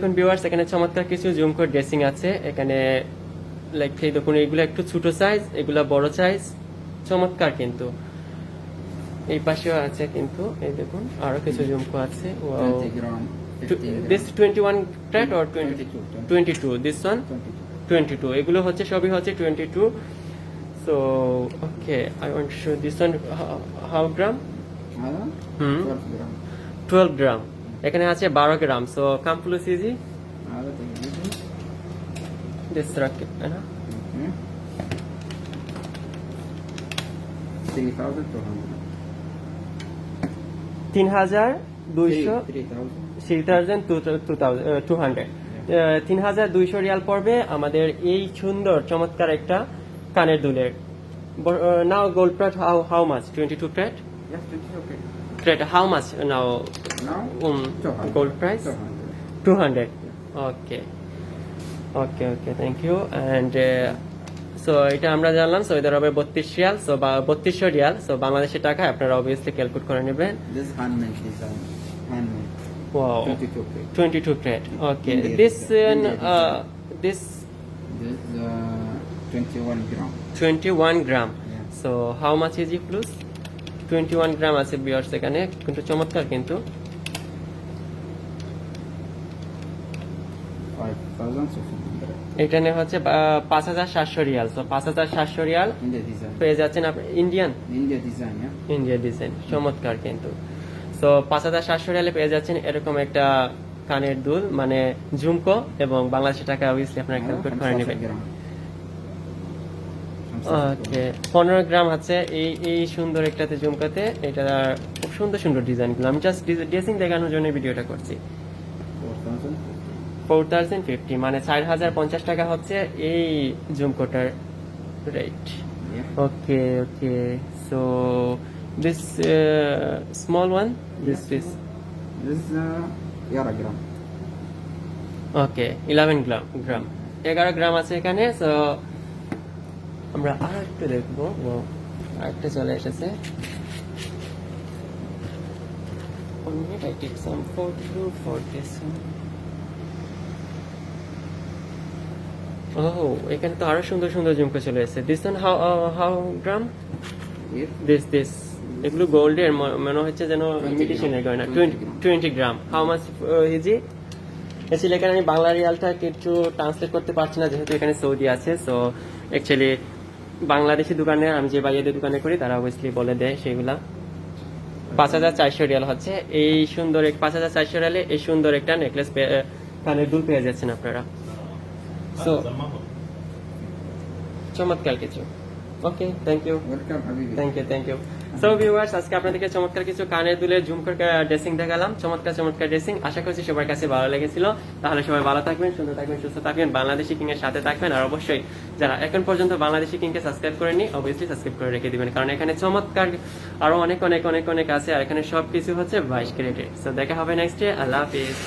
এখন ভিউয়ার্স এখানে চমৎকার কিছু জুমকো ড্রেসিং আছে। এখানে লাইক এই দেখুন এগুলো একটু ছোট সাইজ এগুলা বড় সাইজ চমৎকার কিন্তু। এই পাশেও আছে কিন্তু এই দেখুন আরও কিছু জুমকো আছে। This twenty one carat or twenty twenty two this one twenty two এগুলো হচ্ছে সবই হচ্ছে twenty two so okay I want show this one how gram hmm twelve gram এখানে আছে বারো গ্রাম সো কাম্পুলো সিজি তিন হাজার দুইশো থাউজেন্ড টু হান্ড্রেড তিন হাজার দুইশো রিয়াল পড়বে আমাদের এই সুন্দর চমৎকার একটা কানের দুলের। Now gold plate how how much twenty two plate 20 okay. Plate how Now um, 200. gold price 200. Two hundred okay okay okay thank you and so uh, এটা আমরা জানলাম সৌদি আরবে বত্রিশ রিয়াল সো বত্রিশশো রিয়াল সো বাংলাদেশের টাকা আপনারা obviously calculate করে নেবেন. Wow 22 plate. 22 plate. Okay. India This India uh, this This uh, 21 gram. 21 gram. Yeah. So how much is it plus? Twenty one gram আছে কিন্তু চমৎকার কিন্তু। এটা হচ্ছে পাঁচ হাজার সাতশো রিয়াল। রিয়াল পেয়ে যাচ্ছেন আপনি। ইন্ডিয়ান ইন্ডিয়া ডিজাইন চমৎকার কিন্তু। তো পাঁচ হাজার রিয়ালে পেয়ে যাচ্ছেন এরকম একটা কানের দুল মানে ঝুমকো এবং বাংলাদেশের টাকা অবভিয়াসলি আপনারা ক্যালকুলেট করে নেবেন। ওকে পনেরো গ্রাম আছে। এই এই সুন্দর একটাতে ঝুমকাতে এটা খুব সুন্দর সুন্দর ডিজাইনগুলো। আমি জাস্ট ড্রেসিং দেখানোর জন্য ভিডিওটা করছি। 4,000. ফোর থাউজেন্ড ফিফটি মানে চার হাজার পঞ্চাশ টাকা হচ্ছে এই ঝুমকোটার rate. Okay okay so this small one this this uh, 11 gram. Okay eleven gram gram এগারো গ্রাম আছে এখানে সো আমরা আর একটু দেখব। আরেকটা চলে এসেছে। One minute, I take some photo for this one. Oh, এখানে তো আরও সুন্দর সুন্দর ঝুমকো চলে এসেছে। This one how how gram this this এগুলো গোল্ডের মনে হচ্ছে যেন 20 ইমিটেশনের গয়না। Twenty gram how much is it actually এখানে আমি বাংলা রিয়ালটা কিছু ট্রান্সলেট করতে পারছি না যেহেতু এখানে সৌদি আছে সো অ্যাকচুয়ালি বাংলাদেশি দোকানে আমি যে বাইয়াদের দোকানে করি তারা অবশ্যই বলে দেয় সেগুলা। পাঁচ হাজার চারশো রিয়াল হচ্ছে। এই সুন্দর পাঁচ হাজার চারশো রিয়ালে এই সুন্দর একটা নেকলেস কানের দুল পেয়ে যাচ্ছেন আপনারা। সো চমৎকার কিছু। Okay thank you thank you thank you so viewers আজকে আপনাদেরকে চমৎকার কিছু ড্রেসিং দেখালাম। চমৎকার চমৎকার ড্রেসিং আশা করছি সবার কাছে ভালো লেগেছিল। তাহলে সবাই ভালো থাকবেন, সুন্দর থাকবেন, সুস্থ থাকবেন, বাংলাদেশি কিং এর সাথে থাকবেন। আর অবশ্যই, যারা এখন পর্যন্ত বাংলাদেশি কিংকে সাবস্ক্রাইব করেনি অবভিয়াসলি সাবস্ক্রাইব করে রেখে দিবেন। কারণ এখানে চমৎকার আরও অনেক অনেক অনেক অনেক আছে। আর এখানে সবকিছু হচ্ছে বাইশ ক্যারেটের সো দেখা হবে নেক্সট ডে আল্লাহ হাফিজ।